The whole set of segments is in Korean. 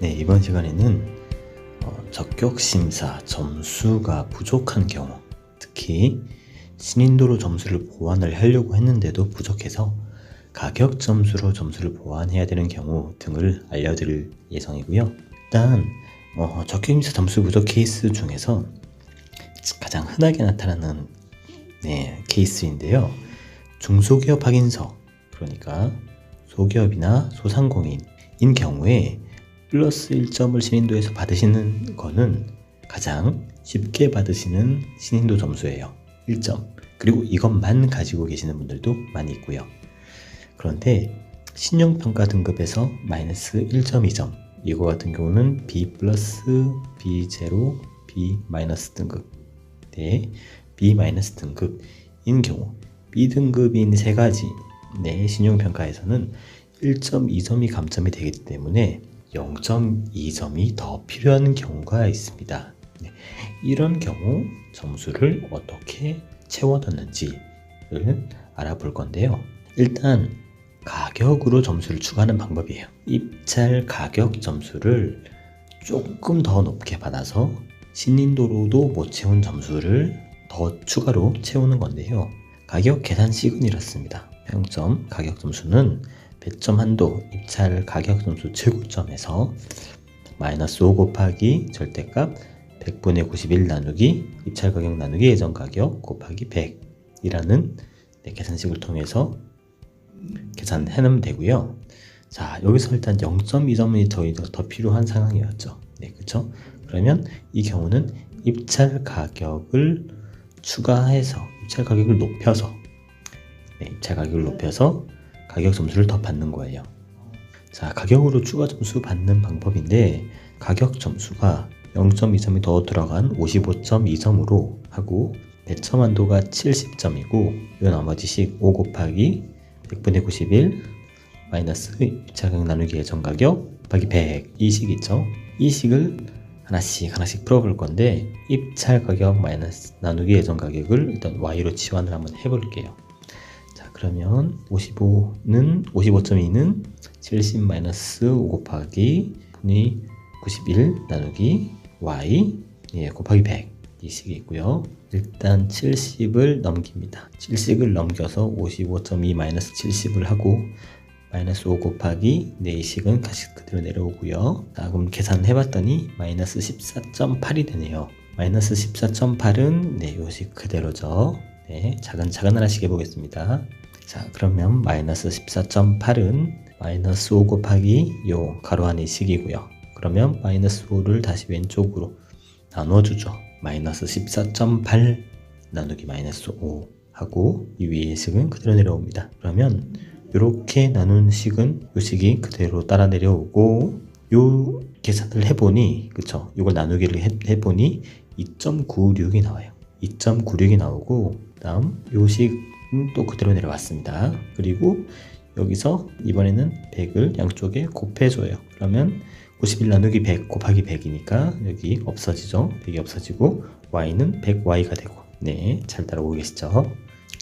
네, 이번 시간에는 어, 적격 심사 점수가 부족한 경우, 특히 신인도로 점수를 보완을 하려고 했는데도 부족해서 가격 점수로 점수를 보완해야 되는 경우 등을 알려드릴 예정이고요. 일단 어, 적격 심사 점수 부족 케이스 중에서 가장 흔하게 나타나는 네, 케이스인데요. 중소기업 확인서, 그러니까 소기업이나 소상공인인 경우에 플러스 1점을 신인도에서 받으시는 거는 가장 쉽게 받으시는 신인도 점수예요. 1점. 그리고 이것만 가지고 계시는 분들도 많이 있고요. 그런데 신용평가 등급에서 마이너스 1.2점. 이거 같은 경우는 B 플러스 B0, B 마이너스 등급. 네, B 마이너스 등급인 경우 B 등급인 세 가지 네, 신용평가에서는 1.2점이 감점이 되기 때문에 0.2점이 더 필요한 경우가 있습니다. 네, 이런 경우 점수를 어떻게 채워넣는지를 알아볼 건데요. 일단 가격으로 점수를 추가하는 방법이에요. 입찰 가격 점수를 조금 더 높게 받아서 신인도로도 못 채운 점수를 더 추가로 채우는 건데요. 가격 계산식은 이렇습니다. 평점 가격 점수는 배점 한도 입찰 가격 점수 최고점에서 마이너스 5 곱하기 절대값 100분의 91 나누기 입찰 가격 나누기 예전 가격 곱하기 100이라는 네, 계산식을 통해서 계산해 놓으면 되고요. 자, 여기서 일단 0.2점이 더, 더 필요한 상황이었죠. 네, 그쵸? 그러면 이 경우는 입찰 가격을 추가해서 입찰 가격을 높여서 네, 입찰 가격을 높여서 가격 점수를 더 받는 거예요. 자, 가격으로 추가 점수 받는 방법인데 가격 점수가 0.2점이 더 들어간 55.2점으로 하고 배점 한도가 70점이고 이 나머지 식 5 곱하기 100분의 91 마이너스 입찰 가격 나누기 예전 가격 곱하기 100 이식 있죠? 이 식을 하나씩 하나씩 풀어볼 건데 입찰 가격 마이너스 나누기 예전 가격을 일단 y로 치환을 한번 해볼게요. 자 그러면 55는 55.2는 70 마이너스 5 곱하기 분위 91 나누기 y 예, 곱하기 100 이 식이 있고요. 일단 70을 넘깁니다. 70을 넘겨서 55.2 마이너스 70을 하고 마이너스 5 곱하기 4식은 다시 그대로 내려오고요. 자, 그럼 계산해봤더니 마이너스 14.8이 되네요. 마이너스 14.8은 네, 요식 그대로죠. 네, 작은 하나씩 해보겠습니다. 자, 그러면 마이너스 14.8은 마이너스 5 곱하기 요 가로 안의 식이고요. 그러면 마이너스 5를 다시 왼쪽으로 나눠주죠. 마이너스 14.8 나누기 마이너스 5 하고 이 위의 식은 그대로 내려옵니다. 그러면 이렇게 나눈 식은 이 식이 그대로 따라 내려오고 요 계산을 해보니 그쵸 이걸 나누기를 해, 보니 2.96이 나와요 2.96이 나오고 다음 요식 은또 그대로 내려왔습니다. 그리고 여기서 이번에는 100을 양쪽에 곱해줘요. 그러면 91 나누기 100 곱하기 100이니까 여기 없어지죠? 100이 없어지고 y는 100y가 되고. 네 잘 따라오고 계시죠?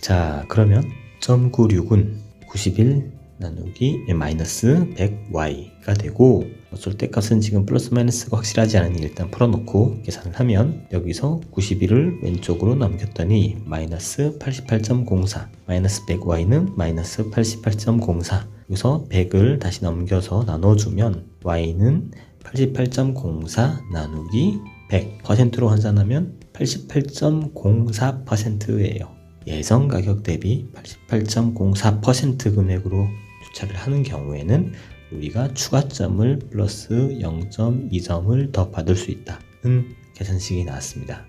자 그러면 0.96은 91 나누기 마이너스 100y가 되고 절대값은 지금 플러스 마이너스가 확실하지 않으니 일단 풀어놓고 계산을 하면 여기서 91을 왼쪽으로 넘겼더니 마이너스 88.04 마이너스 100y는 마이너스 88.04 여기서 100을 다시 넘겨서 나눠주면 y는 88.04 나누기 100 퍼센트로 환산하면 88.04%예요. 예상 가격 대비 88.04% 금액으로 주차를 하는 경우에는 우리가 추가점을 플러스 0.2점을 더 받을 수 있다는 계산식이 나왔습니다.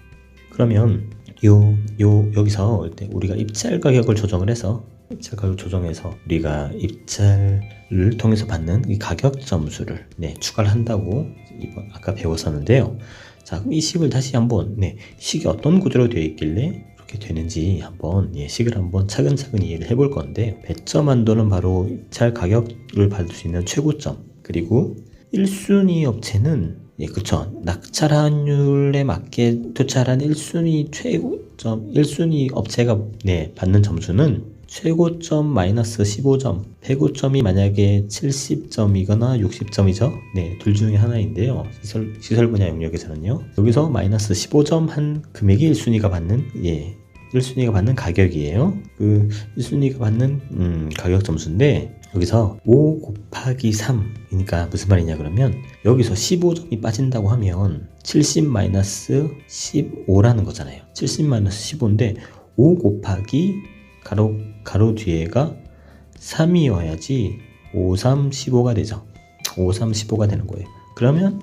그러면 요, 요, 여기서 우리가 입찰 가격을 조정을 해서 입찰 가격 조정해서 우리가 입찰을 통해서 받는 이 가격 점수를 네, 추가를 한다고 이번 아까 배웠었는데요. 자, 그럼 이 식을 다시 한번 네, 식이 어떤 구조로 되어 있길래 이렇게 되는지 한번 예, 식을 한번 차근차근 이해를 해볼 건데 배점 한도는 바로 입찰 가격을 받을 수 있는 최고점 그리고 1순위 업체는 예, 그쵸. 낙찰 환율에 맞게 도찰한 1순위 최고 점, 1순위 업체가 네, 받는 점수는 최고점 마이너스 15점, 최고점이 만약에 70점이거나 60점이죠. 네, 둘 중에 하나인데요. 시설, 시설 분야 영역에서는요. 여기서 마이너스 15점 한 금액이 1순위가 받는, 예, 1순위가 받는 가격이에요. 그 1순위가 받는 음, 가격 점수인데 여기서 5 곱하기 3이니까 무슨 말이냐 그러면 여기서 15점이 빠진다고 하면 70 마이너스 15라는 거잖아요. 70 마이너스 15인데 5 곱하기 가로 가로 뒤에가 3이어야지 5, 3, 15가 되죠. 5, 3, 15가 되는 거예요. 그러면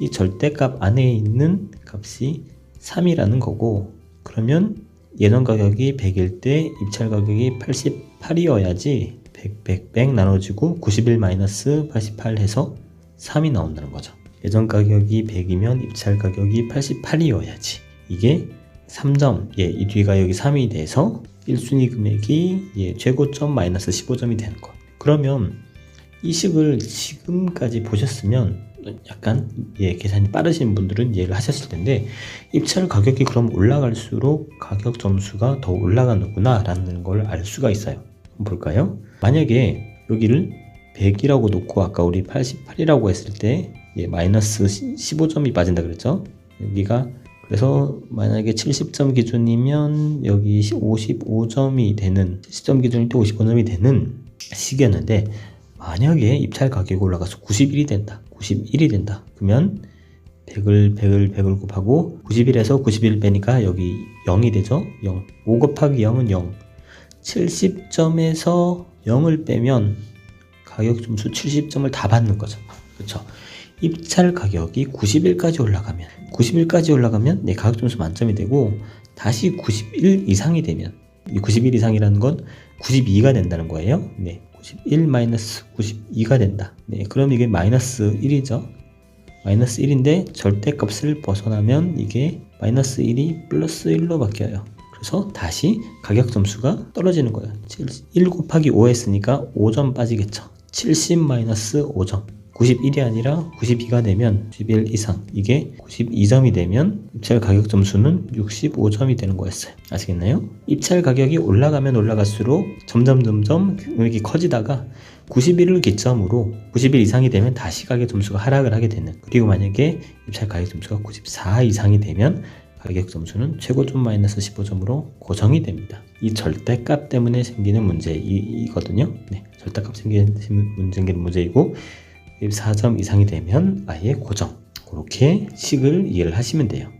이 절대값 안에 있는 값이 3이라는 거고 그러면 예전 가격이 100일 때 입찰 가격이 88이어야지 100, 100, 100 나눠지고 91 마이너스 88 해서 3이 나온다는 거죠. 예전 가격이 100이면 입찰 가격이 88이어야지. 이게 3점, 예, 이 뒤가 여기 3이 돼서 1순위 금액이 예, 최고점 마이너스 15점이 되는 거. 그러면 이 식을 지금까지 보셨으면 약간 예, 계산이 빠르신 분들은 이해를 하셨을 텐데 입찰 가격이 그럼 올라갈수록 가격 점수가 더 올라가는구나 라는 걸 알 수가 있어요. 볼까요? 만약에 여기를 100이라고 놓고 아까 우리 88이라고 했을 때 예, 마이너스 15점이 빠진다 그랬죠? 여기가 그래서 만약에 70점 기준이면 여기 55점이 되는 70점 기준일 때 55점이 되는 시기였는데 만약에 입찰 가격이 올라가서 91이 된다. 91이 된다. 그러면 100을 100을 100을 곱하고 91에서 91 빼니까 여기 0이 되죠. 0. 5 곱하기 0은 0. 70점에서 0을 빼면 가격 점수 70점을 다 받는 거죠. 그렇죠? 입찰 가격이 90일까지 올라가면 90일까지 올라가면 내 가격 점수 만점이 되고 다시 91 이상이 되면 이 91 이상이라는 건 92가 된다는 거예요. 네. 91 마이너스 92가 된다. 네. 그럼 이게 마이너스 1이죠. 마이너스 1인데 절대값을 벗어나면 이게 마이너스 1이 플러스 1로 바뀌어요. 그래서 다시 가격 점수가 떨어지는 거예요. 1 곱하기 5 했으니까 5점 빠지겠죠. 70 마이너스 5점. 91이 아니라 92가 되면 91 이상. 이게 92점이 되면 입찰 가격 점수는 65점이 되는 거였어요. 아시겠나요? 입찰 가격이 올라가면 올라갈수록 점점 점점 금액이 커지다가 91을 기점으로 91 이상이 되면 다시 가격 점수가 하락을 하게 되는. 그리고 만약에 입찰 가격 점수가 94 이상이 되면 가격 점수는 최고점 마이너스 15점으로 고정이 됩니다. 이 절대값 때문에 생기는 문제이거든요. 네, 절대값 생기는 문제이고 4점 이상이 되면 아예 고정. 그렇게 식을 이해를 하시면 돼요.